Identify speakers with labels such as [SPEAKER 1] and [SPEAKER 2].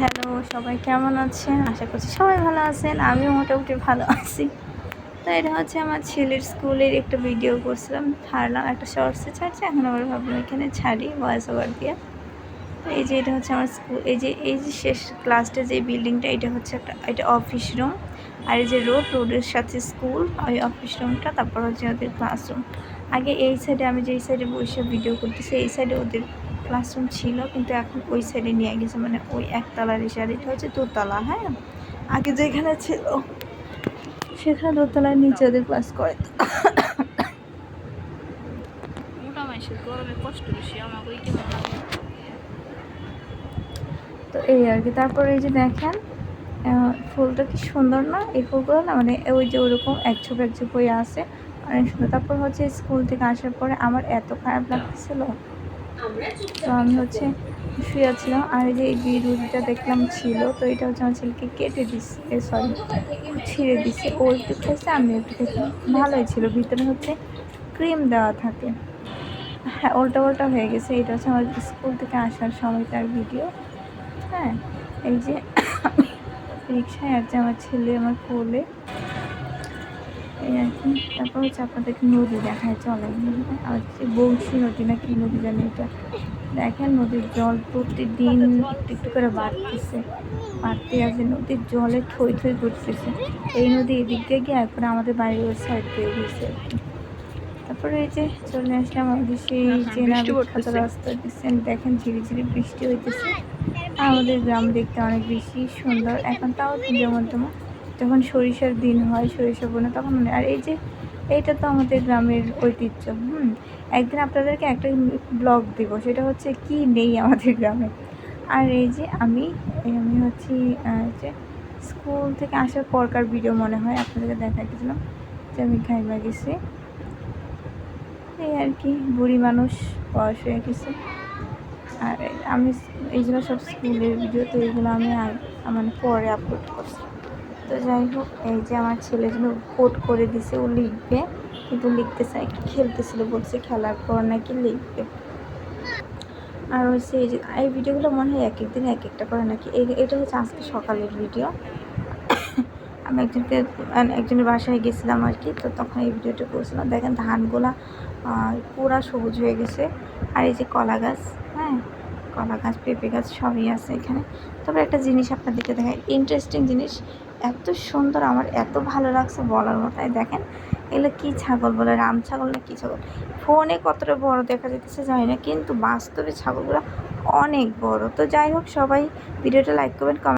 [SPEAKER 1] Hello, সবাই কেমন আছেন? আশা করছি সবাই ভালো আছেন। আমিও মোটামুটি ভালো আছি। তো এটা হচ্ছে আমার ছেলের স্কুলের একটা ভিডিও করছিলাম। ছাড়লাম, একটা শর্টসে ছাড়ছে, এখন আবার ভাবলাম এখানে ছাড়ি ভয়েস ওভার দিয়ে। তো এই যে এটা হচ্ছে আমার স্কুল এই যে এই যে শেষ ক্লাসটা যে বিল্ডিংটা এটা হচ্ছে একটা, এটা অফিস রুম আর এই যে রোড রোডের সাথে স্কুল ওই অফিস রুমটা তারপর হচ্ছে ওদের ক্লাসরুম আগে এই সাইডে আমি যেই সাইডে বসে ভিডিও করতেছি, এই সাইডে ওদের ক্লাসরুম ছিল কিন্তু এখন ওই সাইডে নিয়ে গেছে মানে ওই একতলার এসে এটা হচ্ছে দোতলা হ্যাঁ? আগে যেখানে ছিল সেখানে দোতলার নিচে ওদের ক্লাস করে। তো এই আর কি তারপরে এই যে দেখেন ফুলটা কি সুন্দর না? এই ফুলগুলো না মানে ওই যে ওরকম এক ছোপ এক ছোপ হয়ে আছে অনেক সুন্দর। তারপর হচ্ছে স্কুল থেকে আসার পরে আমার এত খারাপ লাগতেছিল তো আমি হচ্ছে শুয়েছিলাম আর যে এই বিরুলিটা দেখলাম ছিল, তো এটা হচ্ছে আমার ছেলেকে কেটে দিচ্ছে সরি ছিঁড়ে দিচ্ছে ও একটু খেয়েছে, আমি একটু খেয়েছি। ভালোই ছিল, ভিতরে হচ্ছে ক্রিম দেওয়া থাকে। হ্যাঁ উল্টা উল্টা হয়ে গেছে। এটা হচ্ছে আমার স্কুল থেকে আসার সময়টার ভিডিও। হ্যাঁ এই যে রিক্সায় আছে আমার ছেলে আমার কোলে। এই আর কি। তারপর হচ্ছে আপনাদেরকে নদী দেখায় চলে আর হচ্ছে বংশী নদী না কি নদী জানি এটা। দেখেন নদীর জল প্রতিদিন একটু একটু করে বাড়তেছে। বাড়তে আছে নদীর জলে থই থই করতেছে এই নদী এদিক দিয়ে গিয়ে একবারে আমাদের বাড়ির ওই সাইড দিয়ে গেছে তারপরে এই যে চলে আসলাম আমাদের সেই চেনা বিখ্যাত রাস্তা দিচ্ছেন। দেখেন ঝিরি ঝিরি বৃষ্টি হইতেছে। আমাদের গ্রাম দেখতে অনেক বেশি সুন্দর। এখন তাও যেমন তেমন যখন সরিষার দিন হয়, সরিষা বোনা, তখন মনে আর এই যে এইটা তো আমাদের গ্রামের ঐতিহ্য, হুম? একদিন আপনাদেরকে একটা ব্লগ দিব, সেটা হচ্ছে কি নেই আমাদের গ্রামে। আর এই যে আমি আমি হচ্ছে যে স্কুল থেকে আসার পরকার ভিডিও মনে হয়, আপনাদেরকে দেখাইতেছিলাম, যে আমি খাইবা গেছি। এই আর কি, বুড়ি মানুষ, বয়স হয়ে গেছে। আর আমি এইগুলো সব স্কুলের ভিডিও তো এইগুলো আমি মানে পরে আপলোড করছি। তো যাই হোক, এই যে আমার ছেলে জন্য কোড করে দিছে, ও লিখবে, কিন্তু লিখতে চাই খেলতেছিল, বলছে খেলার পর নাকি লিখবে। আর হচ্ছে এই যে এই ভিডিওগুলো মনে হয় এক এক দিন এক একটা করে নাকি এটা হচ্ছে আজকে সকালের ভিডিও। আমি একজনকে মানে একজনের বাসায় গেছিলাম আর কি, তো তখন এই ভিডিওটা করছিলাম। দেখেন ধানগুলা পুরা সবুজ হয়ে গেছে। আর এই যে কলা গাছ হ্যাঁ কলা গাছ, পেঁপে গাছ সবই আছে এখানে। তবে একটা জিনিস আপনাদেরকে দেখায় ইন্টারেস্টিং জিনিস এত সুন্দর, আমার এত ভালো লাগছে বলার মতো। দেখেন, এগুলো কী ছাগল বলে, রাম ছাগল না কী ছাগল? ফোনে কতটা বড় দেখা যেতেছে জানি না, কিন্তু বাস্তবে ছাগলগুলো অনেক বড়। তো যাই হোক, সবাই ভিডিওটা লাইক করবেন কমেন্ট